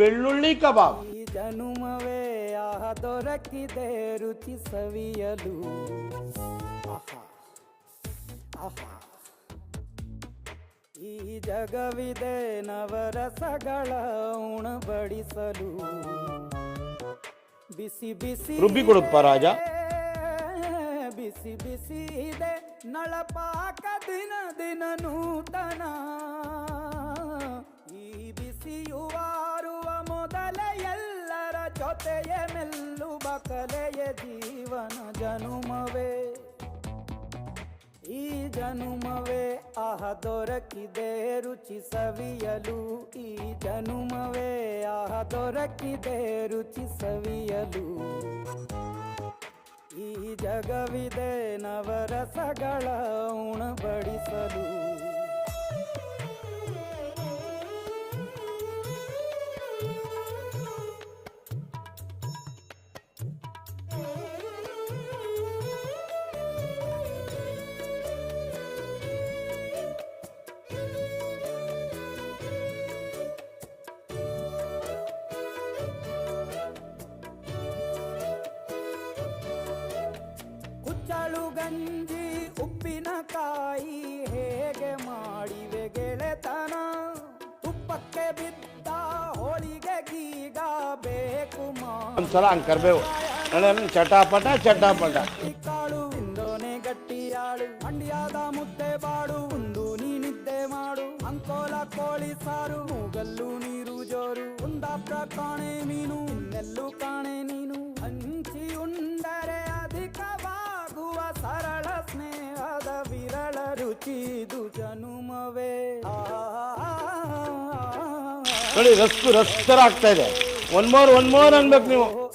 ಬೆಳ್ಳುಳ್ಳಿ ಕಬಾಬ್. ಈ ಜನುಮವೇ ಆಹ ದೊರಕಿದೆ ರುಚಿ ಸವಿಯಲು. ಆಹಾ ಆಹಾ. ಈ ಜಗವಿದೆ ನವರಸಗಳ ಉಣಬಡಿಸಲು. ಬಿಸಿ ಬಿಸಿ ರುಬ್ಬಿ ಕೊಡುತ್ತ ರಾಜ. ಬಿಸಿ ಬಿಸಿ ಇದೆ. ನಳಪಾಕ ದಿನ ದಿನ ನೂತನ. ಜೊತೆಯ ಕಲೆಯ ಜೀವನ ಜನುಮವೇ. ಈ ಜನುಮವೇ ಆಹ ದೊರಕಿದೆ ರುಚಿ ಸವಿಯಲು. ಈ ಜನುಮವೇ ಆಹ ದೊರಕಿದೆ ರುಚಿ ಸವಿಯಲು. ಈ ಜಗವಿದೆ ನವರಸಗಳ ಉಣಬಡಿಸಲು ಕುಚ್ಚಳು ಗಂಜಿ ಉಪ್ಪಿನಕಾಯಿ ಹೇಗೆ ಮಾಡಿವೆ ಗೆಳೆತನ? ತುಪ್ಪಕ್ಕೆ ಬಿದ್ದ ಹೋಳಿಗೆ ಗೀಗ ಬೇಕು ಒಂದ್ಸಲ ಹಂಗೆ ಕರ್ಬೇವು. ಚಟಾಪಟ ಚಟಾಪಟ. ಕಾಳು ಇಂದೋನೆ ಗಟ್ಟಿಯಾಳು. ಮಂಡ್ಯಾದ ಮುದ್ದೆ ಬಾಡು ಉಂಡು ನೀನಿದ್ದೆ ಮಾಡು. ಅಂಕೋಲ ಕೋಳಿ ಸಾರು ಮೂಗಲ್ಲು ನೀರು ಜೋರು. ಕುಂದಾಪುರ ಕಾಣೆ ಮೀನು ಆ ನೋಡಿ ರಸ್ಕು ರಸ್ತರ ಆಗ್ತಾ ಇದೆ. ಒನ್ ಮೋರ್ ಒನ್ ಮೋರ್ ಅನ್ಬೇಕು ನೀವು.